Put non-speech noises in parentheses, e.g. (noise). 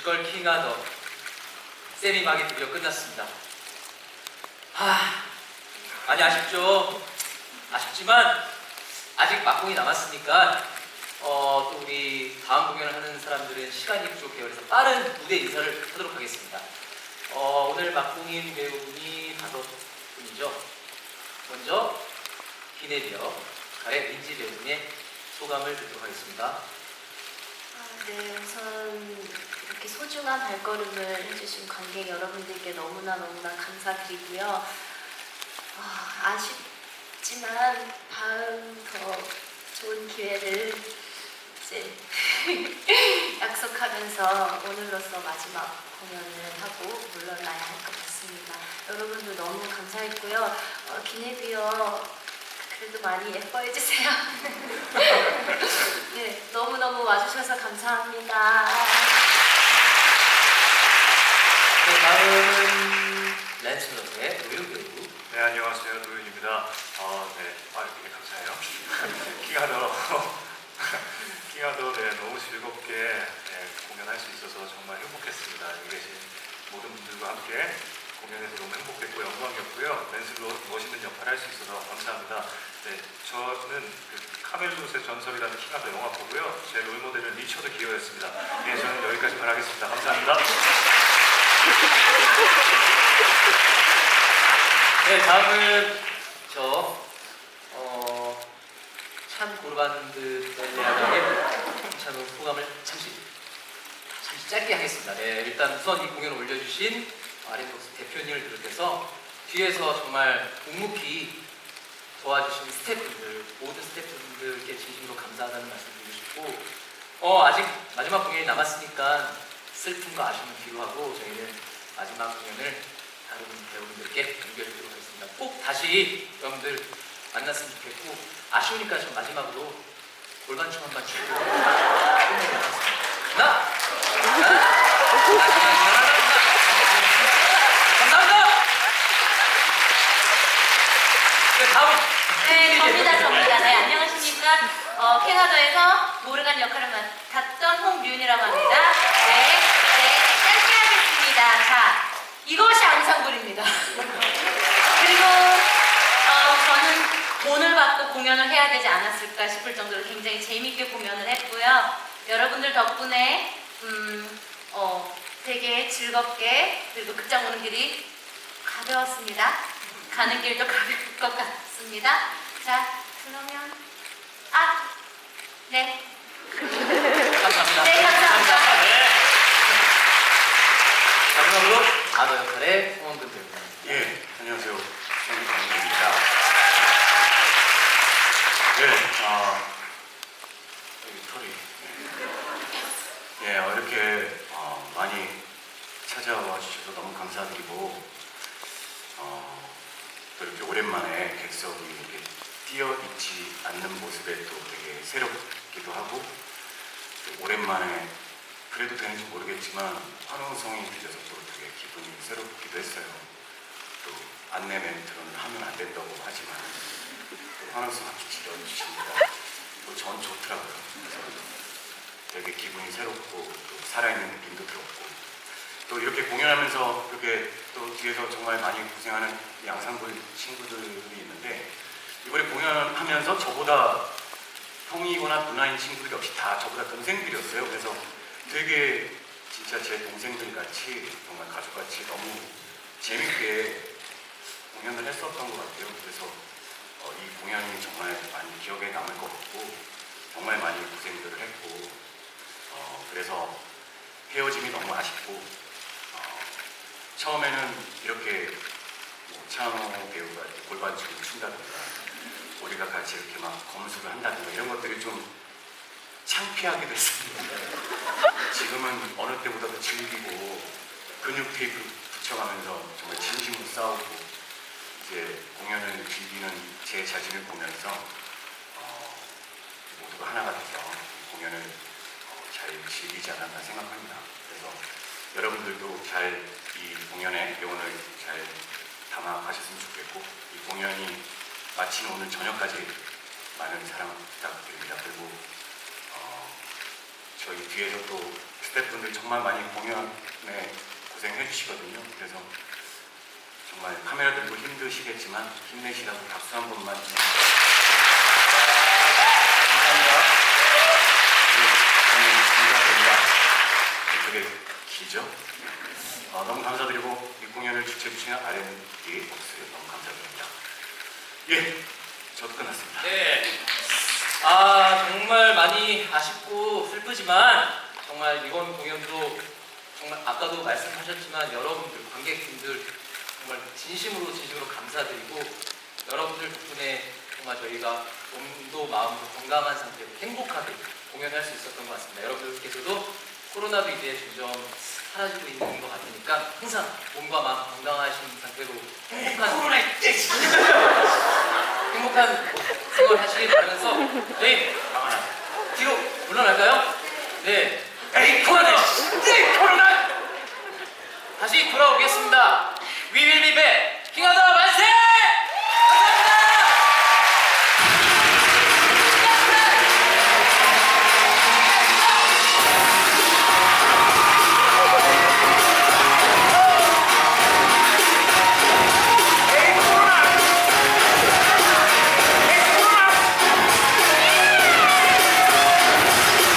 뮤지컬 킹아더 세미 막이 드디어 끝났습니다. 하, 많이 아쉽죠? 아쉽지만 아직 막공이 남았으니까 어, 또 우리 다음 공연을 하는 사람들은 시간이 부족해요. 그래서 빠른 무대 인사를 하도록 하겠습니다. 어, 오늘 막공인 배우분이 다섯 분이죠. 먼저 기네비어 가의 민지 배우분의 소감을 듣도록 하겠습니다. 아, 네, 우선 이렇게 소중한 발걸음을 해주신 관객 여러분들께 너무나 너무나 감사드리고요. 아, 아쉽지만 다음 더 좋은 기회를 이제 (laughs) 약속하면서 오늘로서 마지막 공연을 하고 물러나야 할 것 같습니다. 여러분들 너무 감사했고요. 어, 기내비어 그래도 많이 예뻐해 주세요. (laughs) 네, 너무너무 와주셔서 감사합니다. 네, 다음은 랜스러브의 노윤 배우. 네, 안녕하세요. 노윤입니다. 어, 네. 아, 이렇게 감사해요. (laughs) 키가 더, 키가 더, (laughs) 네, 너무 즐겁게 네, 공연할 수 있어서 정말 행복했습니다. 여기 계신 모든 분들과 함께 공연해서 너무 행복했고 영광이었고요. 랜슬로 멋있는 역할 할수 있어서 감사합니다. 네, 저는 그 카멜롯의 전설이라는 키가더 영화 보고요. 제 롤모델은 리처드 기어였습니다. 네, 저는 여기까지만 하겠습니다. 감사합니다. 네, 다음은 저, 어, 참 고르반드 벨레아의 참 소감을 잠시, 잠시 짧게 하겠습니다. 네, 일단 우선 이 공연 을 올려주신 아리톡스 대표님을 비롯해서 뒤에서 정말 묵묵히 도와주신 스태프분들, 모든 스태프분들께 진심으로 감사하다는 말씀 드리고 싶고, 어, 아직 마지막 공연이 남았으니까 슬픔과 아쉬움을 뒤로하고 저희는 마지막 공연을 다른 배우분들께 연결해드리도록 하겠습니다. 꼭 다시 여러분들 만났으면 좋겠고 아쉬우니까 좀 마지막으로 골반춤 한번 추고 끝내도록 하겠습니다. 하나, 하나, 감사합니다. 네, 다음. 네, 접니다, 접니다. 네, 안녕하십니까. 어, 캥하더에서 모르간 역할을 맡았던 홍윤이라고 합니다. 네, 네, 짧게 하겠습니다. 자, 이것이 앙상블입니다. (laughs) 그리고 어, 저는 돈을 받고 공연을 해야 되지 않았을까 싶을 정도로 굉장히 재밌게 공연을 했고요. 여러분들 덕분에 음, 어, 되게 즐겁게 그리고 극장 오는 길이 가벼웠습니다. 가는 길도 가벼울 것 같습니다. 자, 그러면 아, 네, 감사합니다. 네, 감사합니다. 네. 마지막으로 아더 역할의 홍원근 배우. 예, 안녕하세요. 정국입니다. 네, 아, 여기 털이. 예, 어, 이렇게 어, 많이 찾아와 주셔서 너무 감사드리고, 어, 또 이렇게 오랜만에 객석이 이렇게 뛰어 있지 않는 모습에 또 되게 새롭기도 하고, 또 오랜만에 그래도 되는지 모르겠지만 환호성이 들려서 또 되게 기분이 새롭기도 했어요. 또 안내 멘트로는 하면 안 된다고 하지만 또 환호성 함께 지려주십니다. 또전 좋더라고요. 되게 기분이 새롭고 또 살아있는 느낌도 들었고 또 이렇게 공연하면서 이렇게 또 뒤에서 정말 많이 고생하는 양상불 친구들이 있는데 이번에 공연하면서 저보다 형이거나 누나인 친구들이 없이 다 저보다 동생들이었어요. 그래서 되게 진짜 제 동생들 같이 정말 가족 같이 너무 재밌게 공연을 했었던 것 같아요. 그래서 어, 이 공연이 정말 많이 기억에 남을 것 같고 정말 많이 고생들을 했고 어, 그래서 헤어짐이 너무 아쉽고 어, 처음에는 이렇게 뭐 창호 배우가 골반춤을 춘다든가 우리가 같이 이렇게 막 검수를 한다든가 이런 것들이 좀 창피하기도 했습니다. (laughs) 지금은 어느 때보다도 즐기고 근육 테이프 붙여가면서 정말 진심으로 싸우고 이제 공연을 즐기는 제 자신을 보면서 어, 모두가 하나가 돼서 이 공연을 어, 잘 즐기지 않았나 생각합니다. 그래서 여러분들도 잘 이 공연의 영혼을 잘 담아가셨으면 좋겠고 이 공연이 마치는 오늘 저녁까지 많은 사랑 부탁드립니다. 그리고 어, 저희 뒤에서 또 스태프분들 정말 많이 공연에 고생해 주시거든요. 그래서 정말 카메라 들고 힘드시겠지만 힘내시라고 박수 한 번만. 감사합니다. 네, 감사드립니다. 되게 길죠? 아, 너무 감사드리고 이 공연을 주최해주시는 R&D 복스 너무 감사드립니다. 예, 저도 끝났습니다. 네. 아, 정말 많이 아쉽고 슬프지만 정말 이번 공연도 정말 아까도 말씀하셨지만 여러분들, 관객분들 정말 진심으로 진심으로 감사드리고 여러분들 덕분에 정말 저희가 몸도 마음도 건강한 상태로 행복하게 공연할 수 있었던 것 같습니다. 여러분들께서도 코로나도 이제 점점 사라지고 있는 것 같으니까 항상 몸과 마음 건강하신 상태로 행복한 코로나 (laughs) 행복한 생활 하시길 바라면서 나가나. 뒤로 물러날까요? 네. 에이 코로나! 에이 코로나! 다시 돌아오겠습니다.